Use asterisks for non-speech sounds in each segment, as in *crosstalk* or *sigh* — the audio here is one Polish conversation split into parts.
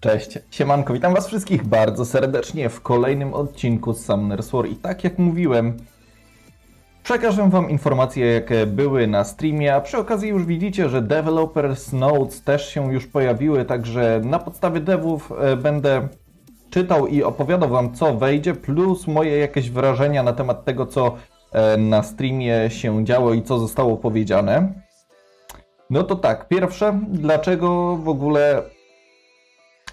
Cześć, siemanko, witam was wszystkich bardzo serdecznie w kolejnym odcinku z Summoner's War i tak jak mówiłem, przekażę wam informacje jakie były na streamie, a przy okazji już widzicie, że Developers Notes też się już pojawiły, także na podstawie devów e, będę czytał i opowiadał wam co wejdzie, plus moje jakieś wrażenia na temat tego co e, na streamie się działo i co zostało powiedziane. No to tak, pierwsze, dlaczego w ogóle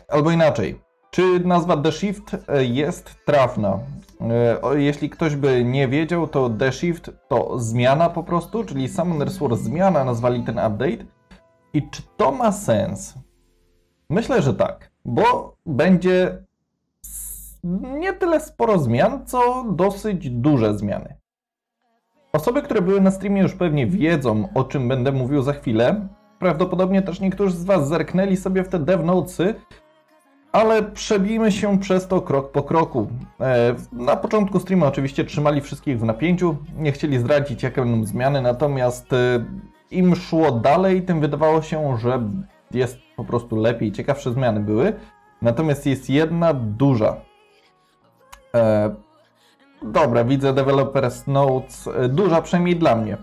Albo inaczej. Czy nazwa The Shift e, jest trafna? E, Jeśli ktoś by nie wiedział, to The Shift to zmiana po prostu, czyli Summoner's War zmiana nazwali ten update. I czy to ma sens? Myślę, że tak, bo będzie nie tyle sporo zmian, co dosyć duże zmiany. Osoby, które były na streamie już pewnie wiedzą, o czym będę mówił za chwilę. Prawdopodobnie też niektórzy z Was zerknęli sobie w te dev notesy, ale przebijmy się przez to krok po kroku. E, Na początku streama oczywiście trzymali wszystkich w napięciu, nie chcieli zdradzić jakie będą zmiany, natomiast e, im szło dalej, tym wydawało się, że jest po prostu lepiej, ciekawsze zmiany były. Natomiast jest jedna duża. E, Dobra, widzę Developers Notes, duża przynajmniej dla mnie.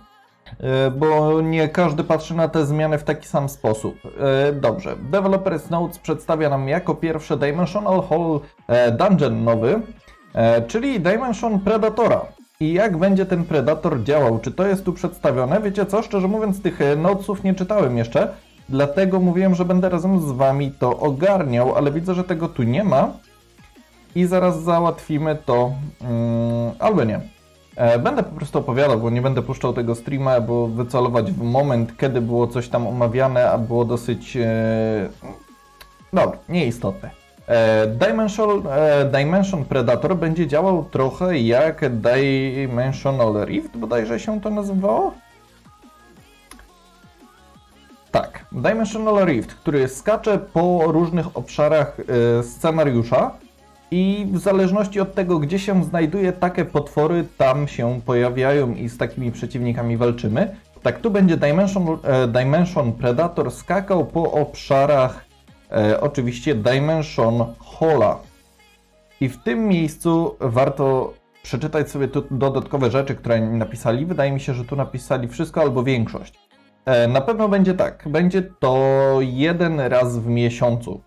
E, bo nie każdy patrzy na te zmiany w taki sam sposób. E, Dobrze, Developers Notes przedstawia nam jako pierwsze Dimensional Hall e, Dungeon nowy, czyli Dimension Predatora. I jak będzie ten Predator działał? Czy to jest tu przedstawione? Wiecie co, szczerze mówiąc tych notesów nie czytałem jeszcze, dlatego mówiłem, że będę razem z wami to ogarniał, ale widzę, że tego tu nie ma. I zaraz załatwimy to, mm, albo nie. E, Będę po prostu opowiadał, bo nie będę puszczał tego streama, bo wycelować w moment, kiedy było coś tam omawiane, a było dosyć. E... Dobra, nieistotne. E, Dimension, Dimension Predator będzie działał trochę jak Dimensional Rift, bodajże się to nazywało. Tak, Dimensional Rift, który skacze po różnych obszarach scenariusza i w zależności od tego, gdzie się znajduje, takie potwory tam się pojawiają i z takimi przeciwnikami walczymy. Tak, tu będzie Dimension, e, Dimension Predator skakał po obszarach e, oczywiście Dimension Hola. I w tym miejscu warto przeczytać sobie tu dodatkowe rzeczy, które napisali. Wydaje mi się, że tu napisali wszystko albo większość. E, Na pewno będzie tak. Będzie to jeden raz w miesiącu.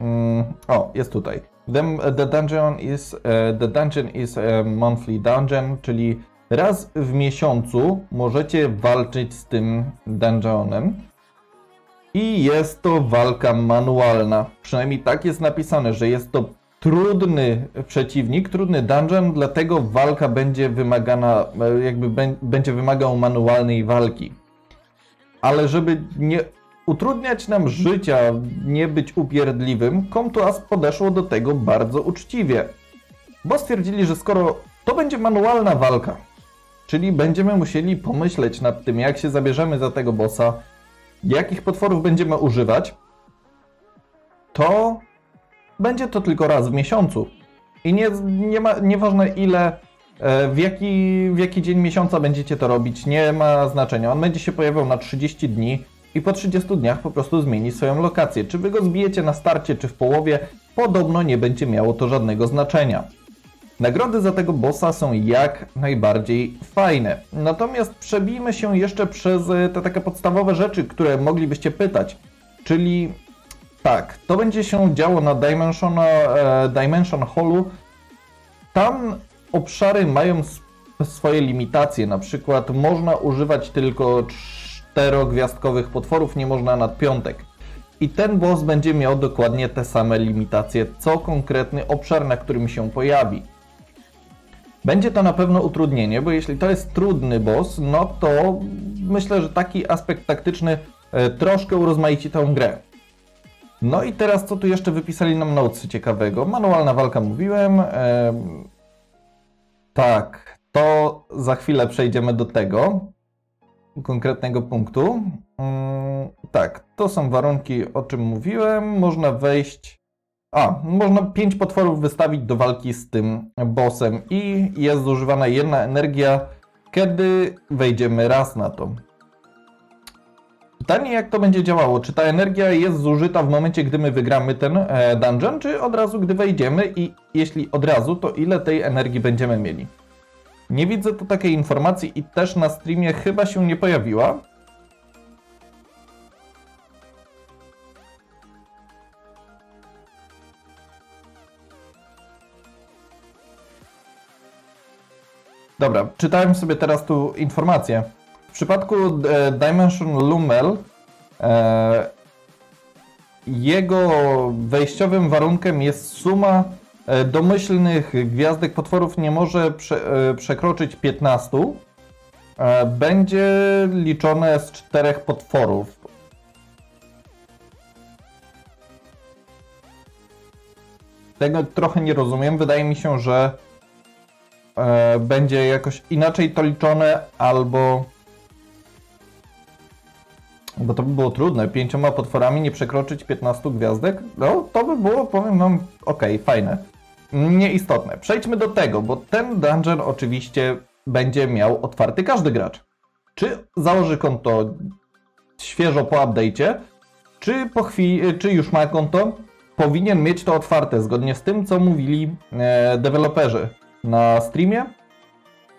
Mm, o, jest tutaj. The, the dungeon is e, the dungeon is a monthly dungeon, czyli raz w miesiącu możecie walczyć z tym dungeonem. I jest to walka manualna. Przynajmniej tak jest napisane, że jest to trudny przeciwnik, trudny dungeon, dlatego walka będzie wymagana, e, jakby bę- będzie wymagał manualnej walki. Ale żeby nie utrudniać nam życia, nie być upierdliwym, Comtuas podeszło do tego bardzo uczciwie. Bo stwierdzili, że skoro to będzie manualna walka, czyli będziemy musieli pomyśleć nad tym, jak się zabierzemy za tego bossa, jakich potworów będziemy używać, to będzie to tylko raz w miesiącu. I nie, nie ma, nieważne ile, e, w jaki, w jaki dzień miesiąca będziecie to robić, nie ma znaczenia. On będzie się pojawiał na 30 dni i po 30 dniach po prostu zmieni swoją lokację. Czy wy go zbijecie na starcie, czy w połowie, podobno nie będzie miało to żadnego znaczenia. Nagrody za tego bossa są jak najbardziej fajne. Natomiast przebijmy się jeszcze przez e, te takie podstawowe rzeczy, które moglibyście pytać. Czyli tak, to będzie się działo na Dimension, e, Dimension Hallu. Tam obszary mają swoje limitacje. Na przykład można używać tylko czterogwiazdkowych potworów, nie można nad piątek. I ten boss będzie miał dokładnie te same limitacje, co konkretny obszar, na którym się pojawi. Będzie to na pewno utrudnienie, bo jeśli to jest trudny boss, no to myślę, że taki aspekt taktyczny e, troszkę urozmaici tę grę. No i teraz co tu jeszcze wypisali nam notesy ciekawego? Manualna walka mówiłem. em, tak, to za chwilę przejdziemy do tego konkretnego punktu. Mm, tak, to są warunki, o czym mówiłem. Można wejść. A, można pięć potworów wystawić do walki z tym bossem i jest zużywana jedna energia, kiedy wejdziemy raz na to. Pytanie, jak to będzie działało? Czy ta energia jest zużyta w momencie, gdy my wygramy ten e, dungeon, czy od razu, gdy wejdziemy? I jeśli od razu, to ile tej energii będziemy mieli? Nie widzę tu takiej informacji i też na streamie chyba się nie pojawiła. Dobra, czytałem sobie teraz tu informację. W przypadku e, Dimension Lumel e, jego wejściowym warunkiem jest suma domyślnych gwiazdek potworów nie może prze, e, przekroczyć 15. E, będzie liczone z czterech potworów. Tego trochę nie rozumiem. Wydaje mi się, że e, będzie jakoś inaczej to liczone, albo. Bo to by było trudne. Pięcioma potworami nie przekroczyć 15 gwiazdek? No, to by było, powiem wam, ok, fajne. Nieistotne. Przejdźmy do tego, bo ten dungeon oczywiście będzie miał otwarty każdy gracz. Czy założy konto świeżo po update'cie, czy, po chwili, czy już ma konto, powinien mieć to otwarte, zgodnie z tym, co mówili e, deweloperzy na streamie.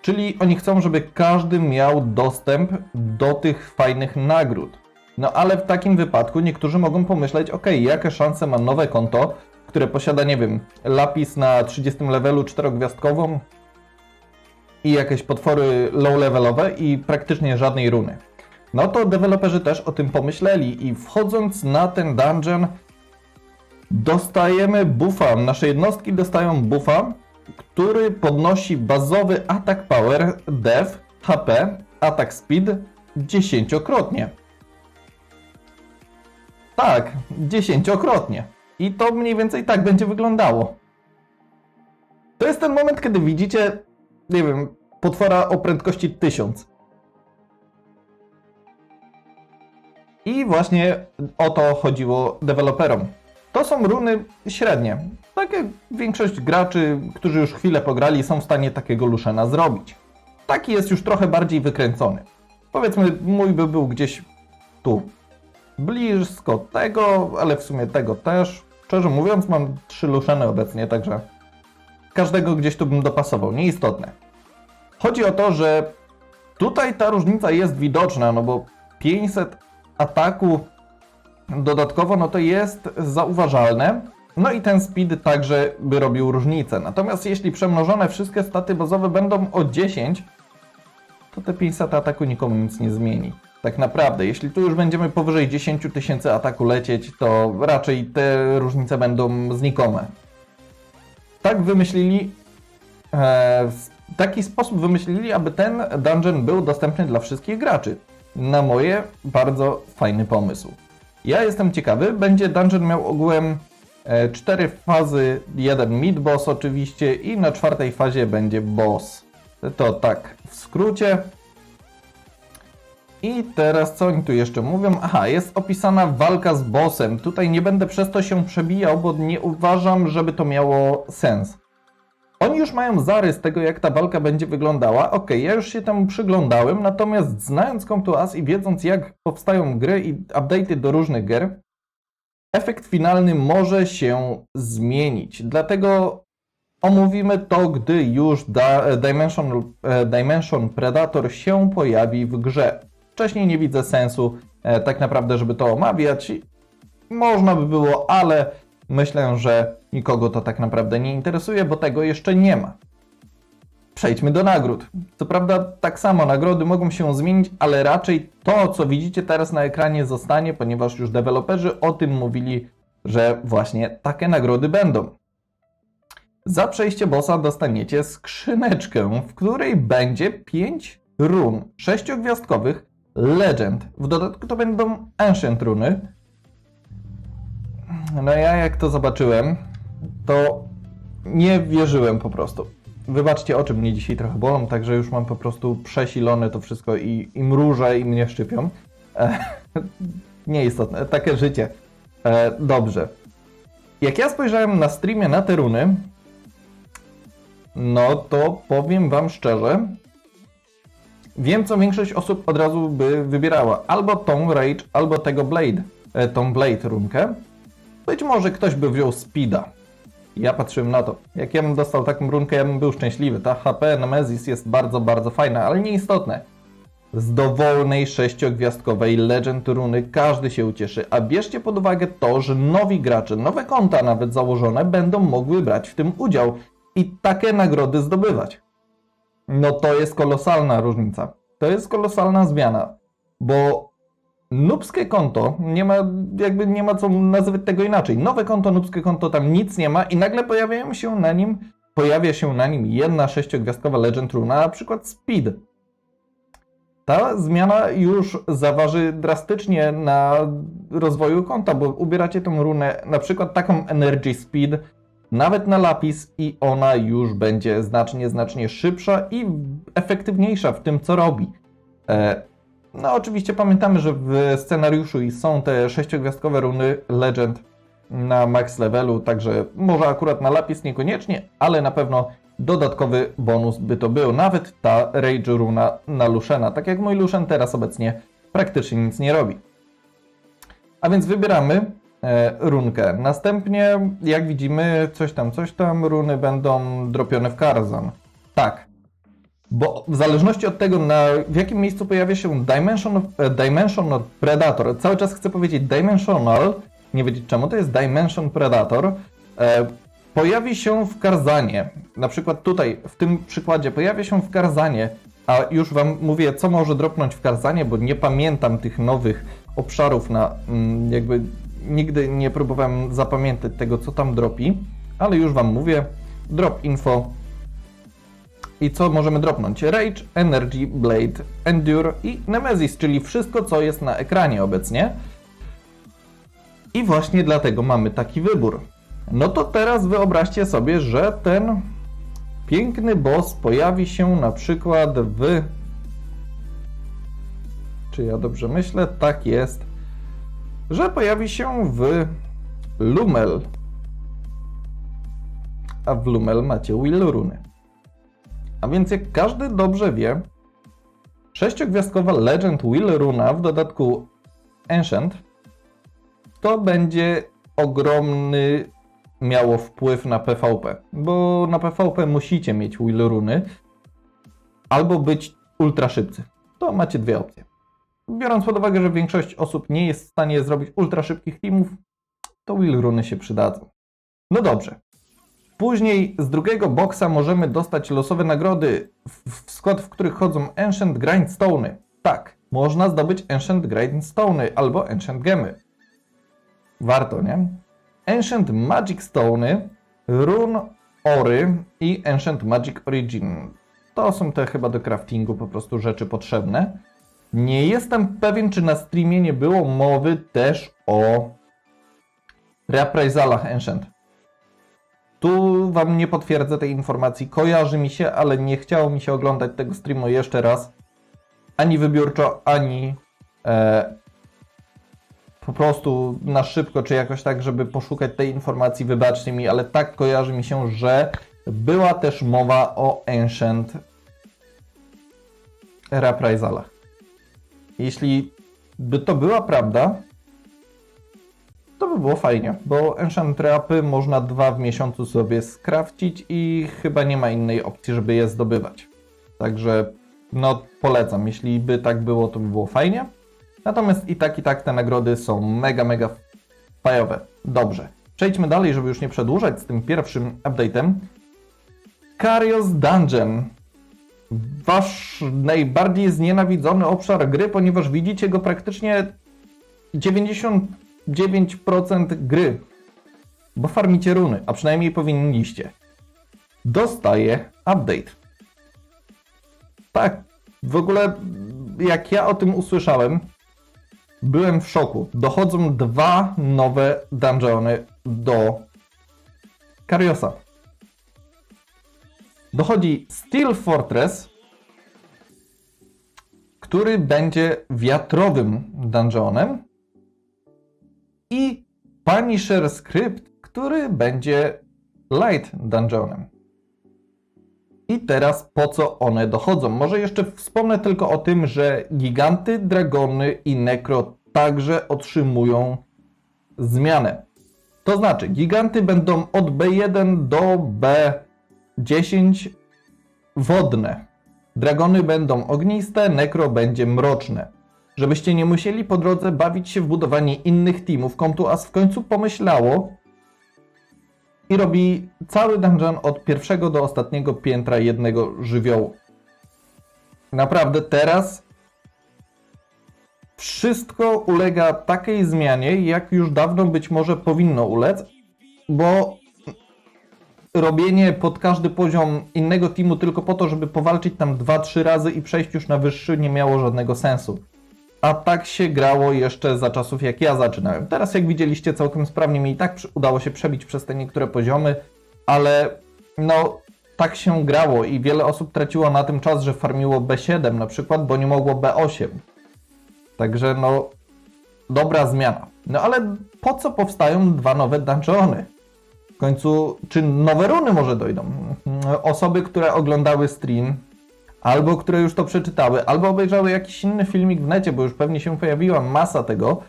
Czyli oni chcą, żeby każdy miał dostęp do tych fajnych nagród. No ale w takim wypadku niektórzy mogą pomyśleć, ok, jakie szanse ma nowe konto, które posiada, nie wiem, lapis na 30 levelu czterogwiazdkową i jakieś potwory low levelowe i praktycznie żadnej runy. No to deweloperzy też o tym pomyśleli i wchodząc na ten dungeon dostajemy buffa, nasze jednostki dostają buffa, który podnosi bazowy atak power, def, HP, atak speed dziesięciokrotnie. Tak, dziesięciokrotnie. I to mniej więcej tak będzie wyglądało. To jest ten moment, kiedy widzicie, nie wiem, potwora o prędkości 1000. I właśnie o to chodziło deweloperom. To są runy średnie. Takie większość graczy, którzy już chwilę pograli, są w stanie takiego Luszena zrobić. Taki jest już trochę bardziej wykręcony. Powiedzmy, mój by był gdzieś tu. Blisko tego, ale w sumie tego też. Szczerze mówiąc, mam trzy Luszeny obecnie, także każdego gdzieś tu bym dopasował. Nieistotne. Chodzi o to, że tutaj ta różnica jest widoczna, no bo 500 ataku dodatkowo, no to jest zauważalne. No i ten speed także by robił różnicę. Natomiast jeśli przemnożone wszystkie staty bazowe będą o 10, to te 500 ataku nikomu nic nie zmieni. Tak naprawdę, jeśli tu już będziemy powyżej 10 tysięcy ataku lecieć, to raczej te różnice będą znikome. Tak wymyślili, e, taki sposób wymyślili, aby ten dungeon był dostępny dla wszystkich graczy. Na moje bardzo fajny pomysł. Ja jestem ciekawy, będzie dungeon miał ogółem e, cztery fazy, jeden mid boss oczywiście i na czwartej fazie będzie boss. To tak, w skrócie. I teraz co oni tu jeszcze mówią? Aha, jest opisana walka z bossem. Tutaj nie będę przez to się przebijał, bo nie uważam, żeby to miało sens. Oni już mają zarys tego, jak ta walka będzie wyglądała. Ok, ja już się temu przyglądałem, natomiast znając Compto i wiedząc, jak powstają gry i update'y do różnych gier, efekt finalny może się zmienić. Dlatego omówimy to, gdy już Dimension, e, Dimension Predator się pojawi w grze. Wcześniej nie widzę sensu e, tak naprawdę, żeby to omawiać. Można by było, ale myślę, że nikogo to tak naprawdę nie interesuje, bo tego jeszcze nie ma. Przejdźmy do nagród. Co prawda, tak samo nagrody mogą się zmienić, ale raczej to, co widzicie teraz na ekranie, zostanie, ponieważ już deweloperzy o tym mówili, że właśnie takie nagrody będą. Za przejście bossa dostaniecie skrzyneczkę, w której będzie 5 run sześciogwiazdkowych Legend. W dodatku to będą Ancient runy. No ja jak to zobaczyłem, to nie wierzyłem po prostu. Wybaczcie, oczy mnie dzisiaj trochę bolą, także już mam po prostu przesilone to wszystko i, i mrużę i mnie szczypią. E, *laughs* nieistotne, takie życie. E, dobrze. Jak ja spojrzałem na streamie na te runy, no to powiem wam szczerze, wiem, co większość osób od razu by wybierała. Albo tą Rage, albo tego Blade, e, tą Blade runkę. Być może ktoś by wziął Speeda. Ja patrzyłem na to. Jak ja bym dostał taką runkę, ja bym był szczęśliwy. Ta HP Nemesis jest bardzo, bardzo fajna, ale nieistotne. Z dowolnej sześciogwiazdkowej Legend runy każdy się ucieszy, a bierzcie pod uwagę to, że nowi gracze, nowe konta nawet założone, będą mogły brać w tym udział i takie nagrody zdobywać. No to jest kolosalna różnica. To jest kolosalna zmiana, bo nubskie konto, nie ma, jakby nie ma co nazywać tego inaczej. Nowe konto, nubskie konto, tam nic nie ma i nagle pojawiają się na nim, pojawia się na nim jedna sześciogwiazdkowa Legend Runa, na przykład Speed. Ta zmiana już zaważy drastycznie na rozwoju konta, bo ubieracie tą runę, na przykład taką Energy Speed, nawet na lapis i ona już będzie znacznie, znacznie szybsza i efektywniejsza w tym, co robi. E, no oczywiście pamiętamy, że w scenariuszu są te sześciogwiazdkowe runy Legend na max levelu, także może akurat na lapis niekoniecznie, ale na pewno dodatkowy bonus by to był. Nawet ta Rage runa na Lushena, tak jak mój Lushen teraz obecnie praktycznie nic nie robi. A więc wybieramy runkę. Następnie, jak widzimy, coś tam, coś tam, runy będą dropione w Karzan. Tak. Bo w zależności od tego, na, w jakim miejscu pojawia się Dimension, e, Dimension Predator, cały czas chcę powiedzieć Dimensional, nie wiedzieć czemu, to jest Dimension Predator, e, pojawi się w Karzanie. Na przykład tutaj, w tym przykładzie, pojawia się w Karzanie, a już Wam mówię, co może dropnąć w Karzanie, bo nie pamiętam tych nowych obszarów na, mm, jakby nigdy nie próbowałem zapamiętać tego, co tam dropi, ale już Wam mówię, drop info i co możemy dropnąć? Rage, Energy, Blade, Endure i Nemesis, czyli wszystko, co jest na ekranie obecnie. I właśnie dlatego mamy taki wybór. No to teraz wyobraźcie sobie, że ten piękny boss pojawi się na przykład w... Czy ja dobrze myślę? Tak jest. Że pojawi się w Lumel. A w Lumel macie Will Runy. A więc jak każdy dobrze wie, sześciogwiazdkowa Legend Will Runa w dodatku Ancient to będzie ogromny miało wpływ na PvP, bo na PvP musicie mieć Will Runy albo być ultra szybcy. To macie dwie opcje. Biorąc pod uwagę, że większość osób nie jest w stanie zrobić ultra szybkich teamów, to Will Runy się przydadzą. No dobrze. Później z drugiego boksa możemy dostać losowe nagrody, w, skład w których chodzą Ancient Grindstone'y. Tak, można zdobyć Ancient Grindstone'y albo Ancient Gemy. Warto, nie? Ancient Magic Stone'y, Rune Ory i Ancient Magic Origin. To są te chyba do craftingu po prostu rzeczy potrzebne. Nie jestem pewien, czy na streamie nie było mowy też o Reprizalach Ancient. Tu Wam nie potwierdzę tej informacji, kojarzy mi się, ale nie chciało mi się oglądać tego streamu jeszcze raz. Ani wybiórczo, ani e, po prostu na szybko, czy jakoś tak, żeby poszukać tej informacji, wybaczcie mi, ale tak kojarzy mi się, że była też mowa o Ancient Reprizalach. Jeśli by to była prawda, to by było fajnie, bo Enchant Rapy można dwa w miesiącu sobie skrawcić i chyba nie ma innej opcji, żeby je zdobywać. Także no polecam, jeśli by tak było, to by było fajnie. Natomiast i tak, i tak te nagrody są mega, mega fajowe. Dobrze. Przejdźmy dalej, żeby już nie przedłużać z tym pierwszym update'em. Carios Dungeon. Wasz najbardziej znienawidzony obszar gry, ponieważ widzicie go praktycznie 99% gry. Bo farmicie runy, a przynajmniej powinniście. Dostaje update. Tak, w ogóle jak ja o tym usłyszałem, byłem w szoku. Dochodzą dwa nowe dungeony do Kariosa. Dochodzi Steel Fortress, który będzie wiatrowym dungeonem i Punisher Script, który będzie light dungeonem. I teraz po co one dochodzą? Może jeszcze wspomnę tylko o tym, że giganty, dragony i nekro także otrzymują zmianę. To znaczy, giganty będą od B1 do B10 wodne. Dragony będą ogniste, nekro będzie mroczne. Żebyście nie musieli po drodze bawić się w budowanie innych teamów, Comtuas w końcu pomyślało i robi cały dungeon od pierwszego do ostatniego piętra jednego żywiołu. Naprawdę teraz wszystko ulega takiej zmianie, jak już dawno być może powinno ulec, bo robienie pod każdy poziom innego teamu tylko po to, żeby powalczyć tam 2-3 razy i przejść już na wyższy nie miało żadnego sensu. A tak się grało jeszcze za czasów jak ja zaczynałem. Teraz jak widzieliście całkiem sprawnie mi i tak udało się przebić przez te niektóre poziomy, ale no tak się grało i wiele osób traciło na tym czas, że farmiło B7 na przykład, bo nie mogło B8. Także no dobra zmiana. No ale po co powstają dwa nowe dungeony? W końcu, czy nowe runy może dojdą? Osoby, które oglądały stream, albo które już to przeczytały, albo obejrzały jakiś inny filmik w necie, bo już pewnie się pojawiła masa tego,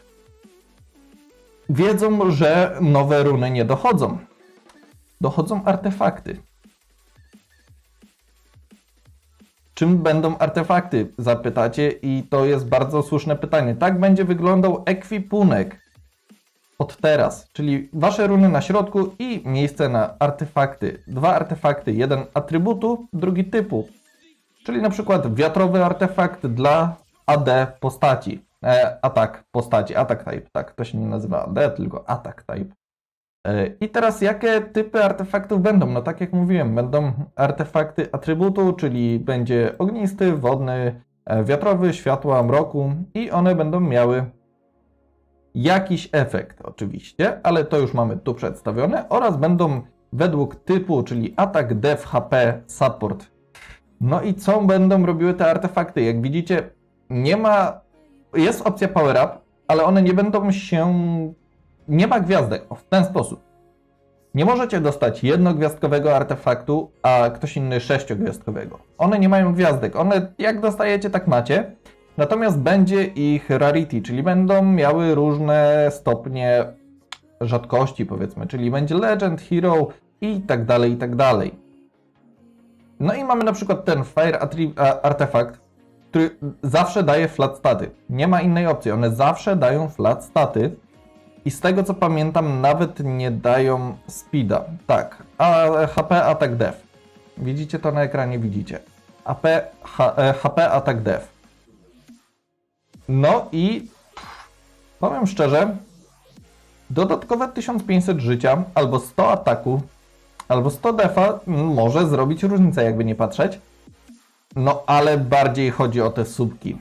wiedzą, że nowe runy nie dochodzą. Dochodzą artefakty. Czym będą artefakty? Zapytacie, i to jest bardzo słuszne pytanie. Tak będzie wyglądał ekwipunek od teraz, czyli wasze runy na środku i miejsce na artefakty. Dwa artefakty, jeden atrybutu, drugi typu. Czyli na przykład wiatrowy artefakt dla AD postaci. E, atak postaci, atak type, tak, to się nie nazywa AD, tylko atak type. E, I teraz jakie typy artefaktów będą? No tak jak mówiłem, będą artefakty atrybutu, czyli będzie ognisty, wodny, e, wiatrowy, światła, mroku i one będą miały jakiś efekt oczywiście, ale to już mamy tu przedstawione oraz będą według typu, czyli atak, def, HP, support. No i co będą robiły te artefakty? Jak widzicie, nie ma, jest opcja power up, ale one nie będą się, nie ma gwiazdek, w ten sposób. Nie możecie dostać jednogwiazdkowego artefaktu, a ktoś inny sześciogwiazdkowego. One nie mają gwiazdek. One jak dostajecie, tak macie. Natomiast będzie ich rarity, czyli będą miały różne stopnie rzadkości, powiedzmy, czyli będzie legend, hero i tak dalej, i tak dalej. No i mamy na przykład ten Fire artefakt, który zawsze daje flat staty. Nie ma innej opcji, one zawsze dają flat staty. I z tego co pamiętam, nawet nie dają speeda. Tak, a HP atak def. Widzicie to na ekranie? Widzicie. AP, H, e, HP atak def. No i powiem szczerze, dodatkowe 1500 życia, albo 100 ataku, albo 100 defa może zrobić różnicę, jakby nie patrzeć. No ale bardziej chodzi o te subki.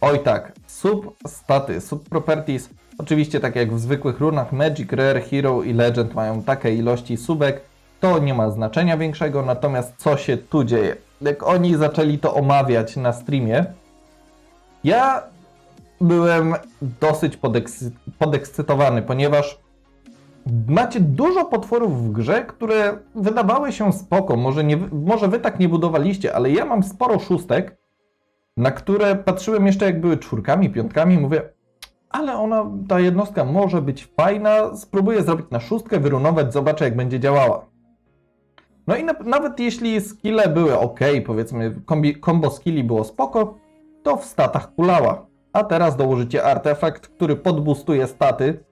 Oj tak, sub staty, sub properties. Oczywiście tak jak w zwykłych runach Magic, Rare, Hero i Legend mają takie ilości subek, to nie ma znaczenia większego, natomiast co się tu dzieje? Jak oni zaczęli to omawiać na streamie, ja byłem dosyć podekscy podekscytowany, ponieważ macie dużo potworów w grze, które wydawały się spoko. Może, nie, może wy tak nie budowaliście, ale ja mam sporo szóstek, na które patrzyłem jeszcze jak były czwórkami, piątkami mówię, ale ona, ta jednostka może być fajna, spróbuję zrobić na szóstkę, wyrunować, zobaczę jak będzie działała. No i na, nawet jeśli skille były ok, powiedzmy kombi, combo skilli było spoko, to w statach kulała. A teraz dołożycie artefakt, który podbustuje staty,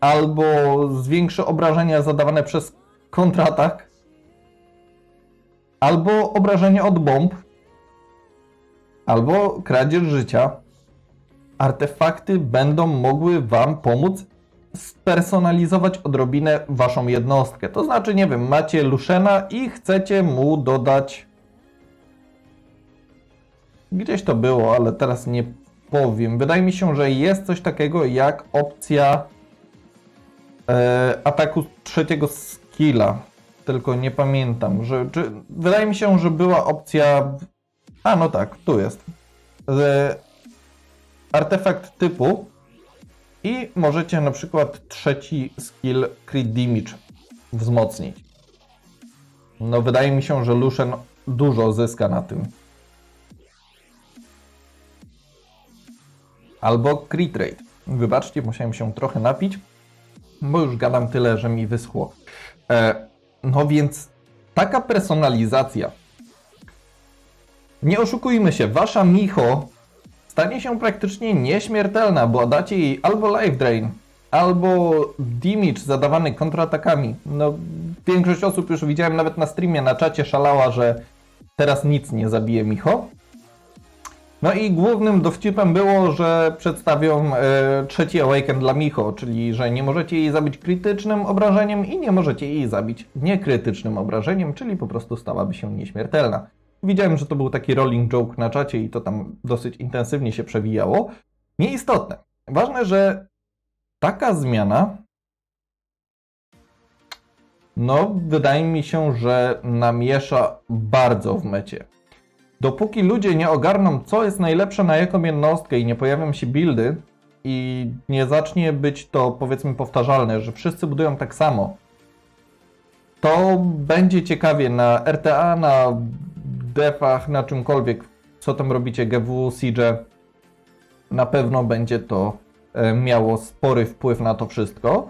albo zwiększy obrażenia zadawane przez kontratak, albo obrażenie od bomb, albo kradzież życia. Artefakty będą mogły Wam pomóc spersonalizować odrobinę Waszą jednostkę. To znaczy, nie wiem, macie Luszena i chcecie mu dodać Gdzieś to było, ale teraz nie powiem. Wydaje mi się, że jest coś takiego jak opcja e, ataku trzeciego skilla. Tylko nie pamiętam. Że, czy, wydaje mi się, że była opcja. A no tak, tu jest. E, artefakt typu. I możecie na przykład trzeci skill crit damage wzmocnić. No wydaje mi się, że Lucian dużo zyska na tym. Albo crit rate. Wybaczcie, musiałem się trochę napić, bo już gadam tyle, że mi wyschło. E, no więc taka personalizacja. Nie oszukujmy się, wasza Micho stanie się praktycznie nieśmiertelna, bo dacie jej albo life drain, albo damage zadawany kontratakami. No, większość osób już widziałem nawet na streamie, na czacie szalała, że teraz nic nie zabije Micho. No i głównym dowcipem było, że przedstawią e, trzeci Awaken dla Micho, czyli że nie możecie jej zabić krytycznym obrażeniem i nie możecie jej zabić niekrytycznym obrażeniem, czyli po prostu stałaby się nieśmiertelna. Widziałem, że to był taki rolling joke na czacie i to tam dosyć intensywnie się przewijało. Nieistotne. Ważne, że taka zmiana no, wydaje mi się, że namiesza bardzo w mecie. Dopóki ludzie nie ogarną, co jest najlepsze na jaką jednostkę i nie pojawią się buildy i nie zacznie być to powiedzmy powtarzalne, że wszyscy budują tak samo, to będzie ciekawie na RTA, na defach, na czymkolwiek, co tam robicie, GW, Siege. Na pewno będzie to e, miało spory wpływ na to wszystko.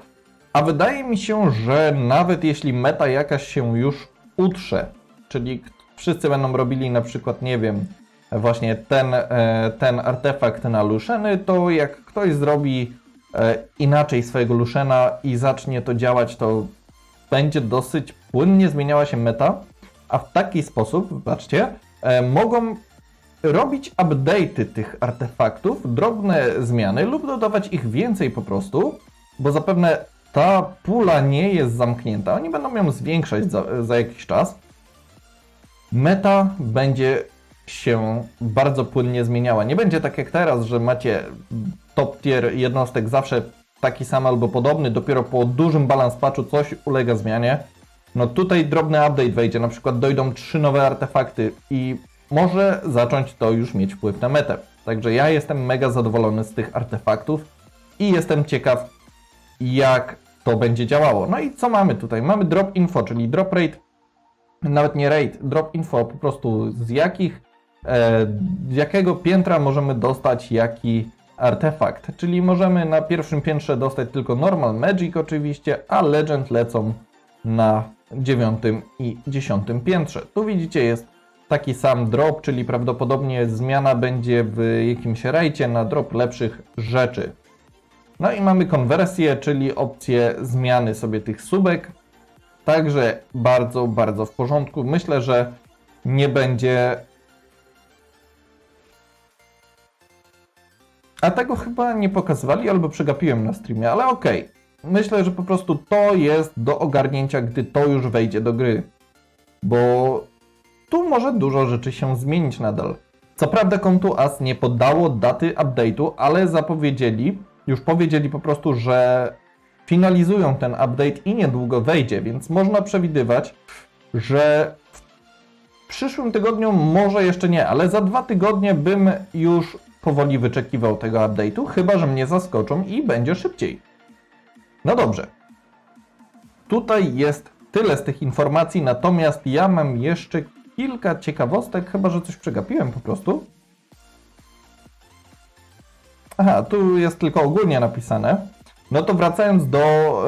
A wydaje mi się, że nawet jeśli meta jakaś się już utrze, czyli wszyscy będą robili na przykład, nie wiem, właśnie ten, e, ten artefakt na Luszeny, to jak ktoś zrobi e, inaczej swojego Luszena i zacznie to działać, to będzie dosyć płynnie zmieniała się meta, a w taki sposób, zobaczcie, e, mogą robić update'y tych artefaktów, drobne zmiany lub dodawać ich więcej po prostu, bo zapewne ta pula nie jest zamknięta. Oni będą ją zwiększać za, za jakiś czas. Meta będzie się bardzo płynnie zmieniała. Nie będzie tak jak teraz, że macie top tier jednostek zawsze taki sam albo podobny, dopiero po dużym balans patchu coś ulega zmianie. No tutaj drobny update wejdzie, na przykład dojdą trzy nowe artefakty i może zacząć to już mieć wpływ na metę. Także ja jestem mega zadowolony z tych artefaktów i jestem ciekaw, jak to będzie działało. No i co mamy tutaj? Mamy drop info, czyli drop rate, nawet nie rate, drop info, po prostu z jakich, e, z jakiego piętra możemy dostać jaki artefakt. Czyli możemy na pierwszym piętrze dostać tylko normal magic oczywiście, a legend lecą na dziewiątym i dziesiątym piętrze. Tu widzicie jest taki sam drop, czyli prawdopodobnie zmiana będzie w jakimś rejcie na drop lepszych rzeczy. No i mamy konwersję, czyli opcję zmiany sobie tych subek. Także bardzo, bardzo w porządku. Myślę, że nie będzie. A tego chyba nie pokazywali albo przegapiłem na streamie, ale okej. Myślę, że po prostu to jest do ogarnięcia, gdy to już wejdzie do gry. Bo tu może dużo rzeczy się zmienić nadal. Co prawda kontu AS nie podało daty update'u, ale zapowiedzieli, już powiedzieli po prostu, że finalizują ten update i niedługo wejdzie, więc można przewidywać, że w przyszłym tygodniu może jeszcze nie, ale za dwa tygodnie bym już powoli wyczekiwał tego update'u, chyba że mnie zaskoczą i będzie szybciej. No dobrze. Tutaj jest tyle z tych informacji, natomiast ja mam jeszcze kilka ciekawostek, chyba że coś przegapiłem po prostu. Aha, tu jest tylko ogólnie napisane. No to wracając do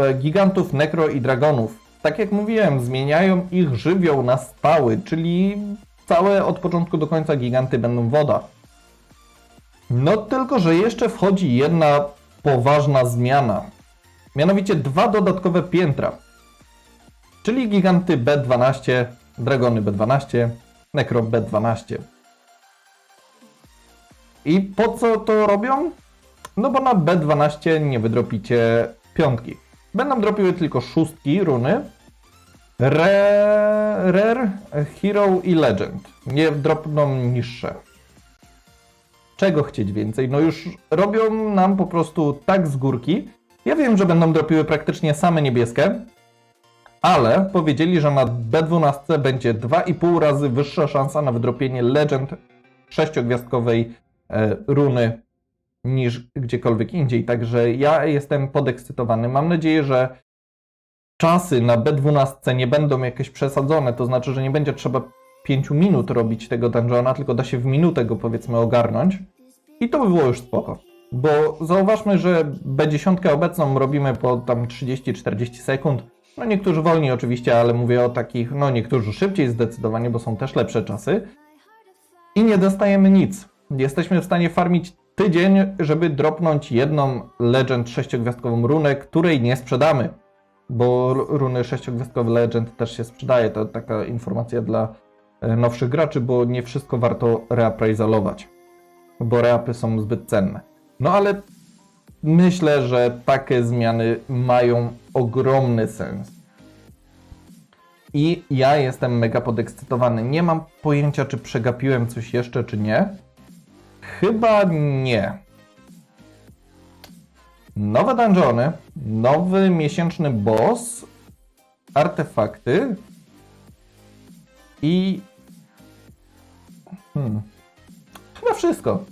e, gigantów Necro i Dragonów. Tak jak mówiłem, zmieniają ich żywioł na stały, czyli całe od początku do końca giganty będą woda. No tylko, że jeszcze wchodzi jedna poważna zmiana. Mianowicie dwa dodatkowe piętra. Czyli giganty B12, dragony B12, Necro B12. I po co to robią? No bo na B12 nie wydropicie piątki. Będą dropiły tylko szóstki runy. Rare, Rare, Hero i Legend. Nie dropną niższe. Czego chcieć więcej? No już robią nam po prostu tak z górki. Ja wiem, że będą dropiły praktycznie same niebieskie, ale powiedzieli, że na B12 będzie 2,5 razy wyższa szansa na wydropienie Legend sześciogwiazdkowej e, runy niż gdziekolwiek indziej. Także ja jestem podekscytowany. Mam nadzieję, że czasy na B12 nie będą jakieś przesadzone, to znaczy, że nie będzie trzeba 5 minut robić tego dungeona, tylko da się w minutę go powiedzmy ogarnąć. I to by było już spoko. Bo zauważmy, że B10 obecną robimy po tam 30-40 sekund. No niektórzy wolniej oczywiście, ale mówię o takich, no niektórzy szybciej zdecydowanie, bo są też lepsze czasy. I nie dostajemy nic. Jesteśmy w stanie farmić tydzień, żeby dropnąć jedną Legend 6-gwiazdkową runę, której nie sprzedamy. Bo runy 6-gwiazdkowe Legend też się sprzedaje. To taka informacja dla e, nowszych graczy, bo nie wszystko warto reappraisalować. Bo reapy są zbyt cenne. No ale myślę, że takie zmiany mają ogromny sens. I ja jestem mega podekscytowany. Nie mam pojęcia, czy przegapiłem coś jeszcze, czy nie. Chyba nie. Nowe dungeony, nowy miesięczny boss, artefakty i. Hmm. Chyba wszystko.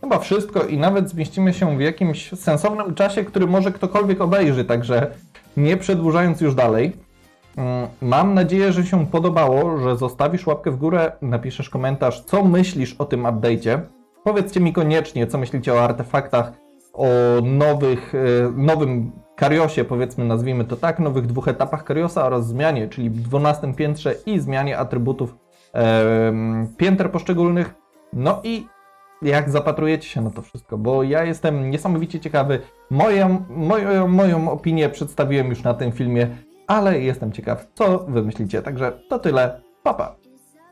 Chyba wszystko i nawet zmieścimy się w jakimś sensownym czasie, który może ktokolwiek obejrzy, także nie przedłużając już dalej. mm, Mam nadzieję, że się podobało, że zostawisz łapkę w górę, napiszesz komentarz, co myślisz o tym update'cie. Powiedzcie mi koniecznie, co myślicie o artefaktach, o nowych, e, nowym Kariosie, powiedzmy, nazwijmy to tak, nowych dwóch etapach Kariosa oraz zmianie, czyli w 12 piętrze i zmianie atrybutów pięter poszczególnych. No i jak zapatrujecie się na to wszystko, bo ja jestem niesamowicie ciekawy. Moją, moją, moją opinię przedstawiłem już na tym filmie, ale jestem ciekaw, co wy myślicie. Także to tyle. Pa, pa.